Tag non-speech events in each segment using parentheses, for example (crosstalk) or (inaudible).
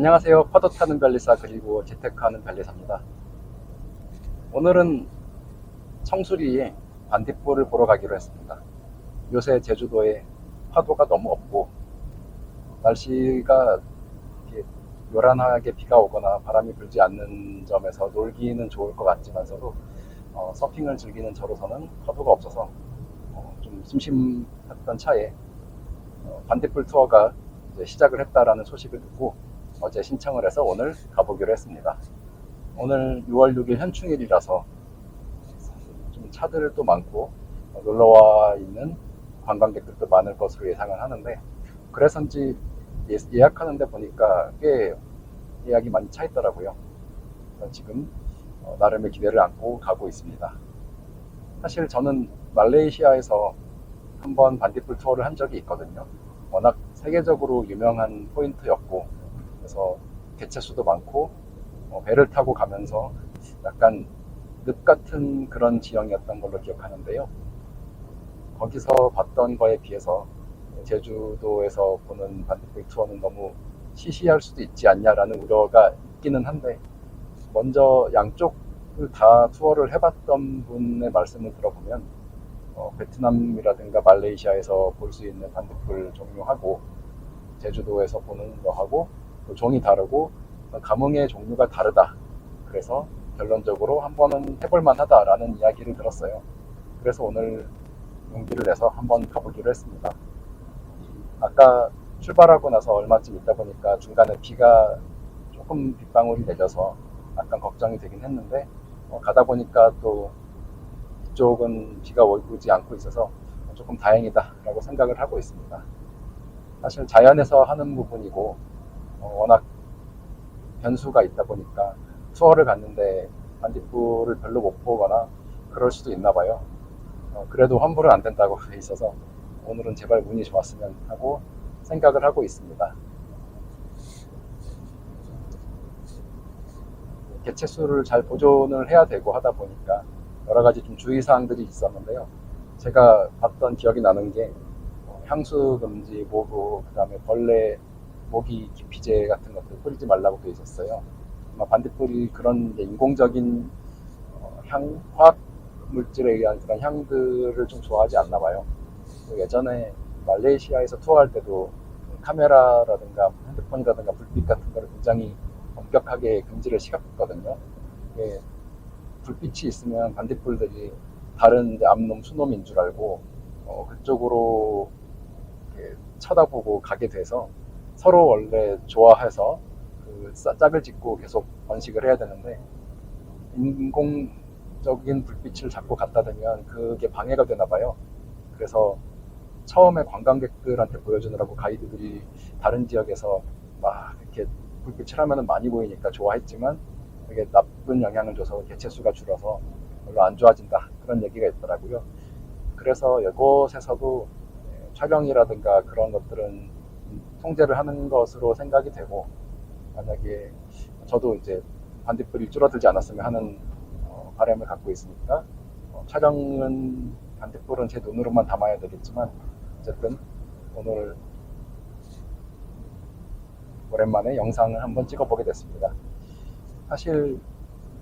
안녕하세요. 파도 타는 변리사 그리고 재테크하는 변리사입니다. 오늘은 청수리에 반딧불을 보러 가기로 했습니다. 요새 제주도에 파도가 너무 없고 날씨가 요란하게 비가 오거나 바람이 불지 않는 점에서 놀기는 좋을 것 같지만서도 어, 서핑을 즐기는 저로서는 파도가 없어서 어, 좀 심심했던 차에 어, 반딧불 투어가 시작을 했다라는 소식을 듣고 어제 신청을 해서 오늘 가보기로 했습니다. 오늘 6월 6일 현충일이라서 좀 차들 도 많고 어, 놀러와 있는 관광객들도 많을 것으로 예상을 하는데 그래서인지 예- 예약하는데 보니까 꽤 예약이 많이 차 있더라고요. 지금 어, 나름의 기대를 안고 가고 있습니다. 사실 저는 말레이시아에서 한번 반딧불 투어를 한 적이 있거든요. 워낙 세계적으로 유명한 포인트였고 그래서 개체수도 많고 어, 배를 타고 가면서 약간 늪 같은 그런 지형이었던 걸로 기억하는데요. 거기서 봤던 거에 비해서 제주도에서 보는 반딧불 투어는 너무 시시할 수도 있지 않냐라는 우려가 있기는 한데 먼저 양쪽을 다 투어를 해봤던 분의 말씀을 들어보면 어, 베트남이라든가 말레이시아에서 볼 수 있는 반딧불 종류하고 제주도에서 보는 거하고 또 종이 다르고 감흥의 종류가 다르다. 그래서 결론적으로 한 번은 해볼 만하다라는 이야기를 들었어요. 그래서 오늘 용기를 내서 한번 가보기로 했습니다. 아까 출발하고 나서 얼마쯤 있다 보니까 중간에 비가 조금 빗방울이 내려서 약간 걱정이 되긴 했는데 어, 가다 보니까 또 이쪽은 비가 오지 않고 있어서 조금 다행이다라고 생각을 하고 있습니다. 사실 자연에서 하는 부분이고 어, 워낙 변수가 있다 보니까 투어를 갔는데 반딧불을 별로 못 보거나 그럴 수도 있나 봐요. 어, 그래도 환불은 안 된다고 (laughs) 돼 있어서 오늘은 제발 운이 좋았으면 하고 생각을 하고 있습니다. 개체수를 잘 보존을 해야 되고 하다 보니까 여러 가지 좀 주의사항들이 있었는데요. 제가 봤던 기억이 나는 게 어, 향수 금지, 모구, 그 다음에 벌레, 모기 기피제 같은 것들 뿌리지 말라고 돼 있었어요. 아마 반딧불이 그런 인공적인 어, 향, 화학 물질에 의한 그런 향들을 좀 좋아하지 않나 봐요. 또 예전에 말레이시아에서 투어할 때도 카메라라든가 핸드폰이라든가 불빛 같은 거를 굉장히 엄격하게 금지를 시켰거든요. 이게 불빛이 있으면 반딧불들이 다른 암놈, 수놈인 줄 알고 어, 그쪽으로 쳐다보고 가게 돼서 서로 원래 좋아해서 그 싸- 짝을 짓고 계속 번식을 해야 되는데 인공적인 불빛을 자꾸 갖다 대면 그게 방해가 되나 봐요. 그래서 처음에 관광객들한테 보여주느라고 가이드들이 다른 지역에서 막 이렇게 불빛을 하면 많이 보이니까 좋아했지만 이게 나쁜 영향을 줘서 개체수가 줄어서 별로 안 좋아진다 그런 얘기가 있더라고요. 그래서 이곳에서도 예, 촬영이라든가 그런 것들은 통제를 하는 것으로 생각이 되고 만약에 저도 이제 반딧불이 줄어들지 않았으면 하는 어, 바람을 갖고 있으니까 어, 촬영은 반딧불은 제 눈으로만 담아야 되겠지만 어쨌든 오늘 오랜만에 영상을 한번 찍어보게 됐습니다. 사실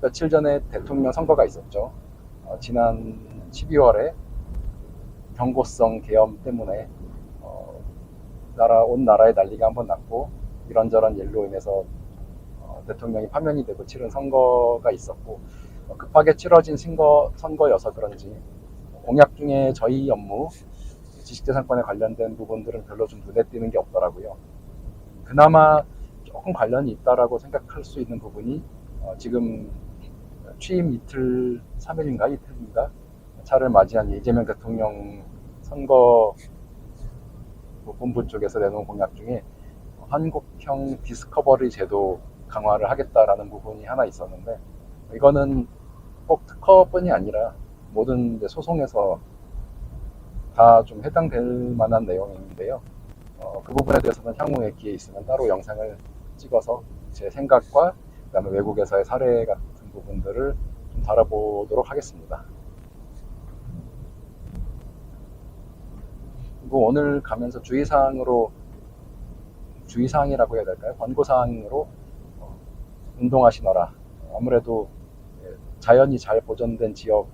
며칠 전에 대통령 선거가 있었죠. 어, 지난 12월에 경고성 계엄 때문에 어, 나라 온 나라에 난리가 한번 났고 이런저런 일로 인해서 어, 대통령이 파면이 되고 치른 선거가 있었고 어, 급하게 치러진 선거, 선거여서 그런지 공약 중에 저희 업무 지식재산권에 관련된 부분들은 별로 좀 눈에 띄는 게 없더라고요. 그나마 조금 관련이 있다라고 생각할 수 있는 부분이 어, 지금 취임 이틀, 3일인가 이틀인가 차를 맞이한 이재명 대통령 선거 뭐 본부 쪽에서 내놓은 공약 중에 한국형 디스커버리 제도 강화를 하겠다라는 부분이 하나 있었는데 이거는 꼭 특허뿐이 아니라 모든 소송에서 다 좀 해당될 만한 내용인데요. 어, 그 부분에 대해서는 향후에 기회 있으면 따로 영상을 찍어서 제 생각과 그다음에 외국에서의 사례 같은 부분들을 좀 다뤄보도록 하겠습니다. 그리고 오늘 가면서 주의사항으로 주의사항이라고 해야 될까요? 권고사항으로 어, 운동하시너라. 아무래도 예, 자연이 잘 보존된 지역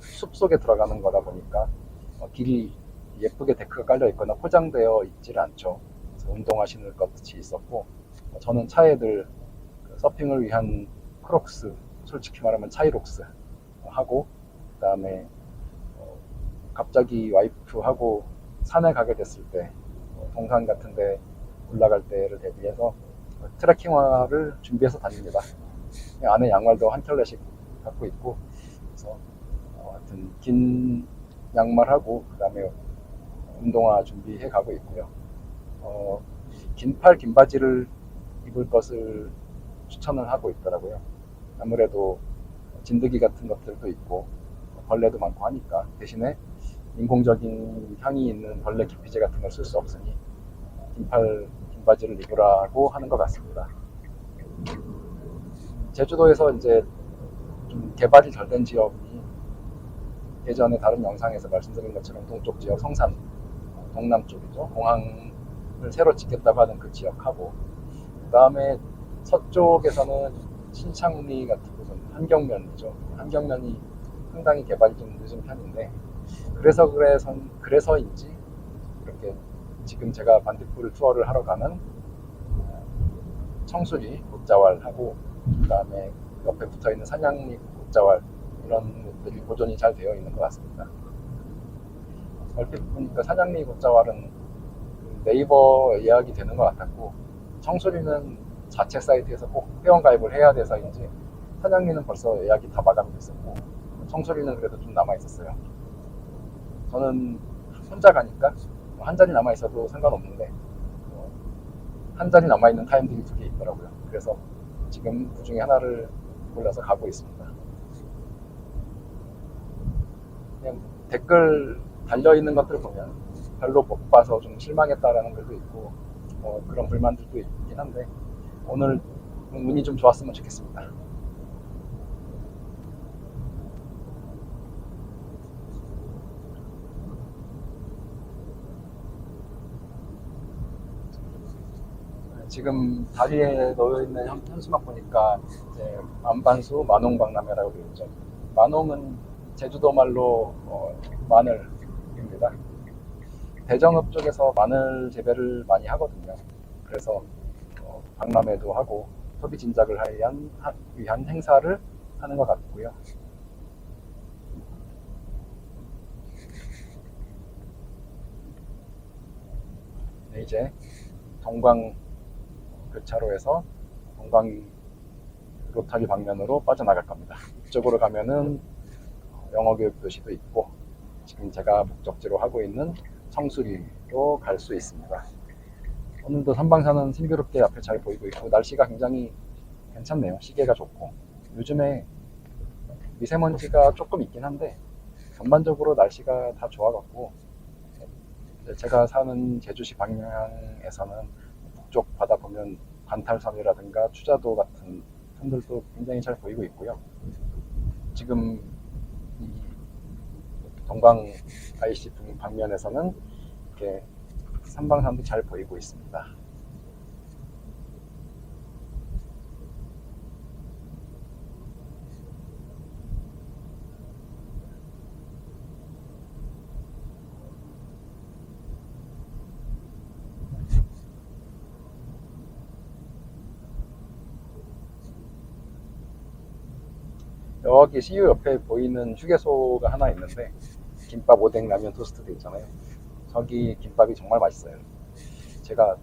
숲 속에 들어가는 거다 보니까 어, 길이 예쁘게 데크가 깔려 있거나 포장되어 있질 않죠. 그래서 운동하시는 것이 있었고 어, 저는 차에 늘그 서핑을 위한 크록스, 솔직히 말하면 차이록스 하고 그다음에 어, 갑자기 와이프하고 산에 가게 됐을 때 어, 동산 같은 데 올라갈 때를 대비해서 어, 트레킹화를 준비해서 다닙니다. 안에 양말도 한 켤레씩 갖고 있고 그래서 어, 하여튼 긴 양말하고 그다음에 운동화 준비해 가고 있고요. 어, 긴팔 긴 바지를 입을 것을 추천을 하고 있더라고요. 아무래도 진드기 같은 것들도 있고 벌레도 많고 하니까 대신에 인공적인 향이 있는 벌레 기피제 같은 걸 쓸 수 없으니 긴팔 긴 바지를 입으라고 하는 것 같습니다. 제주도에서 이제 좀 개발이 덜 된 지역이 예전에 다른 영상에서 말씀드린 것처럼 동쪽 지역 성산 동남 쪽이죠. 공항을 새로 짓겠다고 하는 그 지역하고 그 다음에 서쪽에서는 신창리 같은 곳은 한경면이죠. 한경면이 상당히 개발이 좀 늦은 편인데 그래서 그래서 그래서인지 이렇게 지금 제가 반딧불 투어를 하러 가는 청수리 곶자왈하고 그다음에 옆에 붙어 있는 산양리 곶자왈 이런 것들이 보존이 잘 되어 있는 것 같습니다. 얼핏 보니까 산양리 곶자왈은 네이버 예약이 되는 것 같았고 청수리는 자체 사이트에서 꼭 회원 가입을 해야 돼서인지 산양리는 벌써 예약이 다 마감이 됐었고 청소리는 그래도 좀 남아 있었어요. 저는 혼자 가니까 뭐한 자리 남아 있어도 상관없는데 어, 한 자리 남아 있는 타임들이 두 개 있더라고요. 그래서 지금 그 중에 하나를 골라서 가고 있습니다. 그냥 댓글 달려 있는 것들 보면 별로 못 봐서 좀 실망했다라는 글도 있고 어, 그런 불만들도 있긴 한데 오늘 운이 좀 좋았으면 좋겠습니다. 지금 다리에 놓여 있는 현- 현수막 보니까 이제 만반수 만홍박람회라고 되어 있죠. 만홍은 제주도 말로 어, 마늘입니다. 대정읍 쪽에서 마늘 재배를 많이 하거든요. 그래서 어, 박람회도 하고 소비 진작을 위한, 하- 위한 행사를 하는 것 같고요. 네, 이제 동광 교차로에서 동광 로타리 방면으로 빠져나갈 겁니다. 이쪽으로 가면은 영어 교육 교시도 있고 지금 제가 목적지로 하고 있는 청수리로 갈 수 있습니다. 오늘도 선방사는 슬기롭게 앞에 잘 보이고 있고 날씨가 굉장히 괜찮네요. 시계가 좋고 요즘에 미세먼지가 조금 있긴 한데 전반적으로 날씨가 다 좋아갖고 제가 사는 제주시 방향에서는 북 쪽 바다 보면 관탈섬이라든가 추자도 같은 섬들도 굉장히 잘 보이고 있고요. 지금 이 동광 IC 방면에서는 이렇게 삼방산도 잘 보이고 있습니다. 여기 CU 옆에 보이는 휴게소가 하나 있는데 김밥 오뎅 라면 토스트도 있잖아요. 저기 김밥이 정말 맛있어요. 제가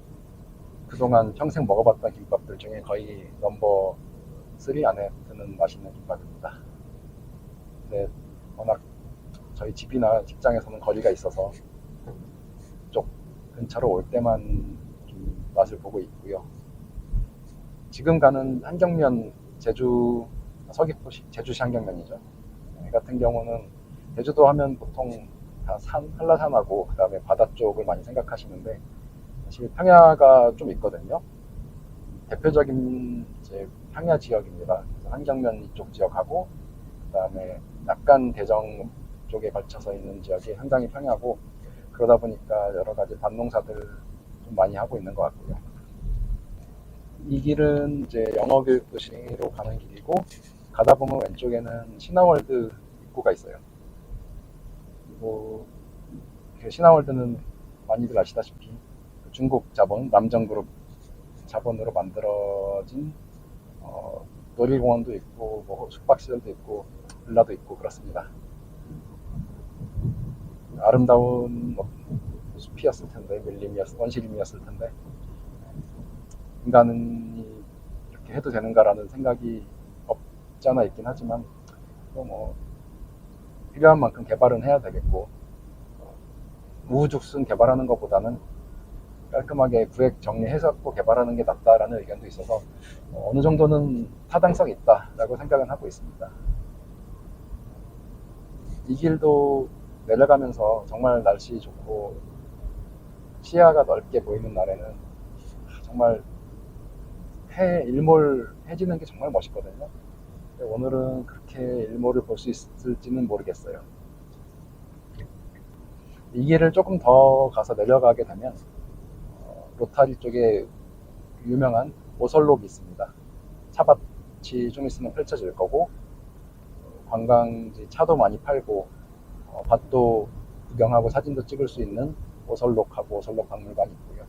그동안 평생 먹어봤던 김밥들 중에 거의 넘버 3 안에 드는 맛있는 김밥입니다. 근데 워낙 저희 집이나 직장에서는 거리가 있어서 이쪽 근처로 올 때만 좀 맛을 보고 있고요. 지금 가는 한경면 제주 서귀포시 제주시 한경면이죠. 네, 같은 경우는 제주도 하면 보통 다 산, 한라산하고 그 다음에 바다 쪽을 많이 생각하시는데 사실 평야가 좀 있거든요. 대표적인 이제 평야 지역입니다. 한경면 이쪽 지역하고 그 다음에 약간 대정 쪽에 걸쳐서 있는 지역이 상당히 평야고 그러다 보니까 여러 가지 밭농사들 좀 많이 하고 있는 것 같고요. 이 길은 이제 영어 교육 도시로 가는 길이고 가다 보면 왼쪽에는 신화월드 입구가 있어요. 그리고 그 신화월드는 많이들 아시다시피 그 중국 자본 남정그룹 자본으로 만들어진 어, 놀이공원도 있고 뭐 숙박시설도 있고 빌라도 있고 그렇습니다. 아름다운 뭐 숲이었을 텐데 밀림이었 원시림이었을 텐데 인간이 이렇게 해도 되는가라는 생각이 않아 있긴 하지만 또뭐 필요한 만큼 개발은 해야 되겠고 어, 우후죽순 개발하는 것보다는 깔끔하게 구획 정리해서 또 개발하는 게 낫다라는 의견도 있어서 어, 어느 정도는 타당성이 있다라고 생각은 하고 있습니다. 이 길도 내려가면서 정말 날씨 좋고 시야가 넓게 보이는 날에는 정말 해 일몰 해지는 게 정말 멋있거든요. 오늘은 그렇게 일몰을 볼 수 있을지는 모르겠어요. 이 길을 조금 더 가서 내려가게 되면 어, 로타리 쪽에 유명한 오설록이 있습니다. 차밭이 좀 있으면 펼쳐질 거고 어, 관광지 차도 많이 팔고 어, 밭도 구경하고 사진도 찍을 수 있는 오설록하고 오설록 박물관이 있고요.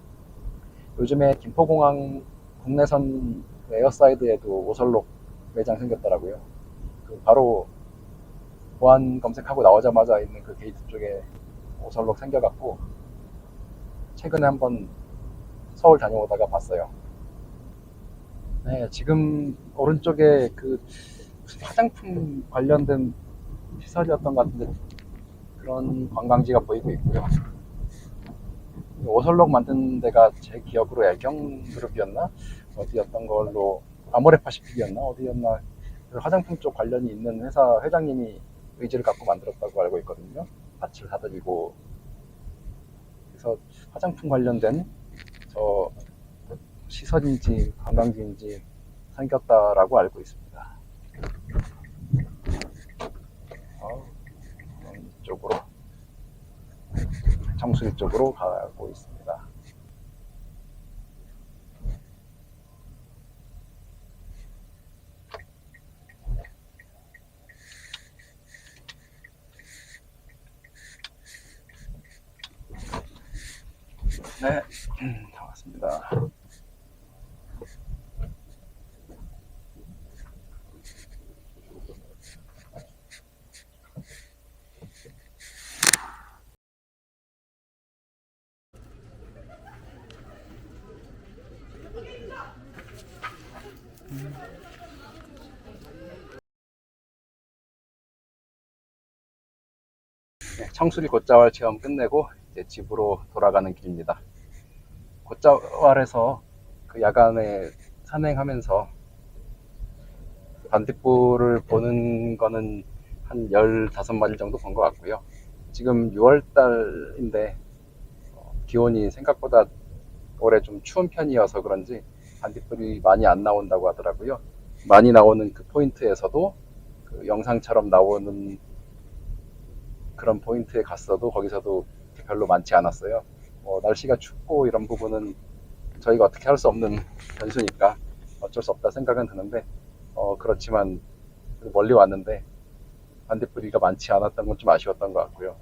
요즘에 김포공항 국내선 에어사이드에도 오설록 매장 생겼더라고요. 그 바로 보안 검색하고 나오자마자 있는 그 게이트 쪽에 오설록 생겨갖고 최근에 한번 서울 다녀오다가 봤어요. 네, 지금 오른쪽에 그 화장품 관련된 시설이었던 것 같은데 그런 관광지가 보이고 있고요. 오설록 만든 데가 제 기억으로 애경그룹이었나 어디였던 걸로 아모레파시픽이었나 어디였나 그 화장품 쪽 관련이 있는 회사 회장님이 의지를 갖고 만들었다고 알고 있거든요. 밭을 사들이고 그래서 화장품 관련된 저 시설인지 관광지인지 생겼다라고 알고 있습니다. 어, 이쪽으로 정수리 쪽으로 가고 있습니다. 네, 다 왔습니다. 네, 청수리 곶자왈 체험 끝내고 이제 집으로 돌아가는 길입니다. 곶자왈에서 그 야간에 산행하면서 반딧불을 보는 거는 한 15마리 정도 본 것 같고요. 지금 6월달인데 어, 기온이 생각보다 올해 좀 추운 편이어서 그런지 반딧불이 많이 안 나온다고 하더라고요. 많이 나오는 그 포인트에서도 그 영상처럼 나오는 그런 포인트에 갔어도 거기서도 별로 많지 않았어요. 뭐 날씨가 춥고 이런 부분은 저희가 어떻게 할 수 없는 (laughs) 변수니까 어쩔 수 없다 생각은 드는데 어 그렇지만 멀리 왔는데 반딧불이가 많지 않았던 건 좀 아쉬웠던 것 같고요.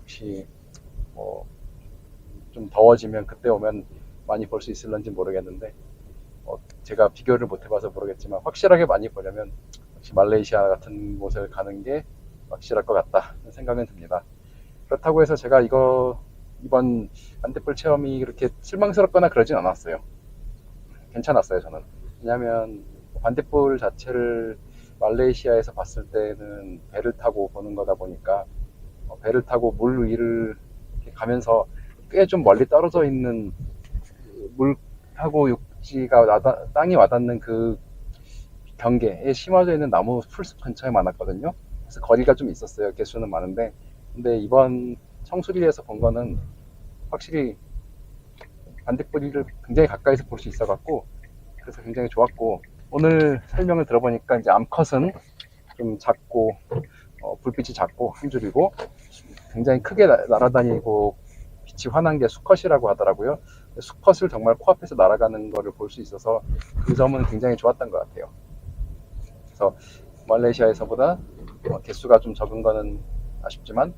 혹시 뭐 좀 더워지면 그때 오면 많이 볼 수 있을런지 모르겠는데 어, 제가 비교를 못 해봐서 모르겠지만 확실하게 많이 보려면 역시 말레이시아 같은 곳을 가는 게 확실할 것 같다 생각은 듭니다. 그렇다고 해서 제가 이거 이번 반딧불 체험이 그렇게 실망스럽거나 그러진 않았어요. 괜찮았어요 저는. 왜냐하면 반딧불 자체를 말레이시아에서 봤을 때는 배를 타고 보는 거다 보니까 어, 배를 타고 물 위를 가면서 꽤 좀 멀리 떨어져 있는 그 물하고 육지가 와닿- 땅이 와닿는 그 경계에 심어져 있는 나무 풀숲 근처에 많았거든요. 그래서 거리가 좀 있었어요. 개수는 많은데. 근데 이번 청수리에서 본 거는 확실히 반딧불이를 굉장히 가까이서 볼 수 있어 갖고 그래서 굉장히 좋았고 오늘 설명을 들어보니까 이제 암컷은 좀 작고 어, 불빛이 작고 한 줄이고 굉장히 크게 나- 날아다니고 빛이 환한 게 수컷이라고 하더라고요. 수컷을 정말 코앞에서 날아가는 거를 볼 수 있어서 그 점은 굉장히 좋았던 것 같아요. 그래서 말레이시아에서보다 어, 개수가 좀 적은 거는 아쉽지만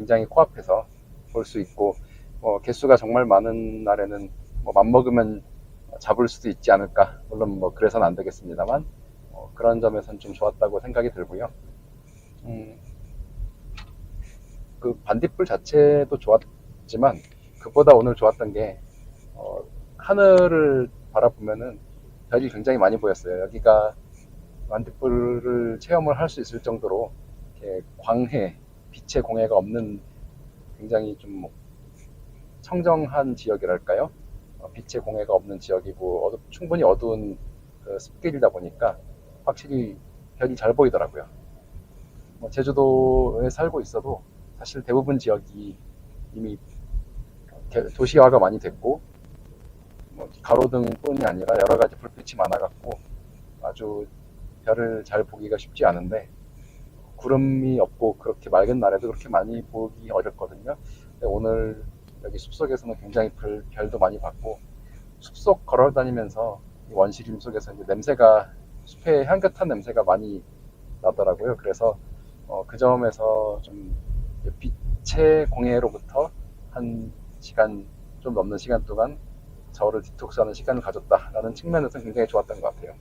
굉장히 코앞에서 볼 수 있고 어, 개수가 정말 많은 날에는 뭐 맘먹으면 잡을 수도 있지 않을까 물론 뭐 그래서는 안 되겠습니다만 어, 그런 점에서는 좀 좋았다고 생각이 들고요. 음, 그 반딧불 자체도 좋았지만 그보다 오늘 좋았던 게 어, 하늘을 바라보면은 별이 굉장히 많이 보였어요. 여기가 반딧불을 체험을 할 수 있을 정도로 광해, 빛의 공해가 없는 굉장히 좀 청정한 지역이랄까요? 어, 빛의 공해가 없는 지역이고 어두- 충분히 어두운 그 숲길이다 보니까 확실히 별이 잘 보이더라고요. 뭐 제주도에 살고 있어도 사실 대부분 지역이 이미 개- 도시화가 많이 됐고 뭐 가로등뿐이 아니라 여러 가지 불빛이 많아갖고 아주 별을 잘 보기가 쉽지 않은데 구름이 없고 그렇게 맑은 날에도 그렇게 많이 보기 어렵거든요. 오늘 여기 숲속에서는 굉장히 별, 별도 많이 봤고 숲속 걸어 다니면서 이 원시림 속에서 이제 냄새가 숲의 향긋한 냄새가 많이 나더라고요. 그래서 어, 그 점에서 좀 빛의 공해로부터 한 시간 좀 넘는 시간 동안 저를 디톡스하는 시간을 가졌다라는 측면에서 굉장히 좋았던 것 같아요.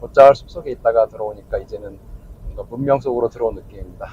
곧잘 숲속에 있다가 들어오니까 이제는 문명 속으로 들어온 느낌입니다.